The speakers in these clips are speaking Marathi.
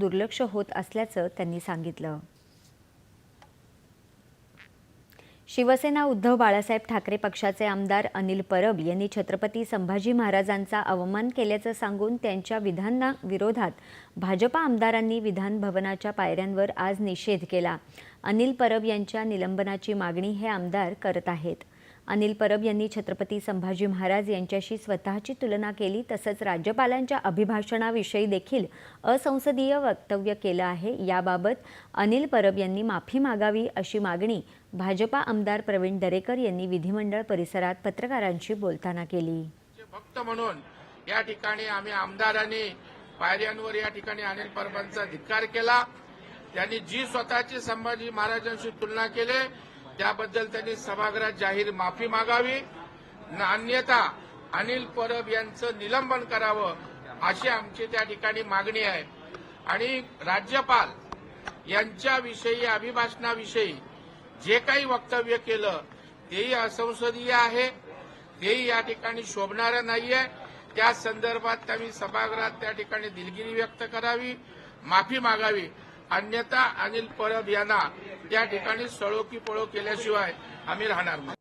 दुर्लक्ष होत असल्याचं त्यांनी सांगितलं. शिवसेना उद्धव बाळासाहेब ठाकरे पक्षाचे आमदार अनिल परब यांनी छत्रपती संभाजी महाराजांचा अवमान केल्याचं सांगून त्यांच्या विधाना विरोधात भाजपा आमदारांनी विधान भवनाच्या पायऱ्यांवर आज निषेध केला. अनिल परब यांच्या निलंबनाची मागणी हे आमदार करत आहेत. अनिल परब यांनी छत्रपती संभाजी महाराज यांच्याशी स्वतःची तुलना केली तसंच राज्यपालांच्या अभिभाषणाविषयी देखील असंसदीय वक्तव्य केलं आहे. याबाबत अनिल परब यांनी माफी मागावी अशी मागणी भाजपा आमदार प्रवीण दरेकर यांनी विधिमंडळ परिसरात पत्रकारांशी बोलताना केली. भक्त म्हणून या ठिकाणी आम्ही आमदारांनी पायऱ्यांवर या ठिकाणी अनिल परबांचा धिक्कार केला. त्यांनी जी स्वतःची संभाजी महाराजांशी तुलना केली त्याबद्दल त्यांनी सभागृहात जाहीर माफी मागावी. न अन्यथा अनिल परब यांचं निलंबन करावं अशी आमची त्या ठिकाणी मागणी आहे. आणि राज्यपाल यांच्याविषयी अभिभाषणाविषयी जे काही वक्तव्य केलं तेही असंसदीय आहे. तेही या ठिकाणी शोभणारं नाहीये. त्या संदर्भात त्यांनी सभागृहात त्या ठिकाणी दिलगिरी व्यक्त करावी माफी मागावी. अन्यथा अनिल परब यांना त्या ठिकाणी सळो की पळो केल्याशिवाय आम्ही राहणार नाही.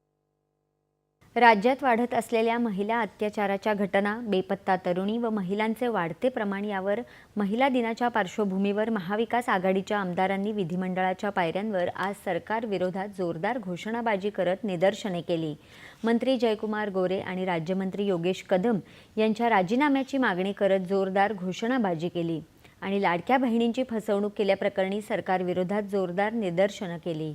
राज्यात वाढत असलेल्या महिला अत्याचाराच्या घटना बेपत्ता तरुणी व महिलांचे वाढते प्रमाण यावर महिला दिनाच्या पार्श्वभूमीवर महाविकास आघाडीच्या आमदारांनी विधिमंडळाच्या पायऱ्यांवर आज सरकार विरोधात जोरदार घोषणाबाजी करत निदर्शने केली. मंत्री जयकुमार गोरे आणि राज्यमंत्री योगेश कदम यांच्या राजीनाम्याची मागणी करत जोरदार घोषणाबाजी केली. आणि लाडक्या बहिणींची फसवणूक केल्याप्रकरणी सरकारविरोधात जोरदार निदर्शनं केली.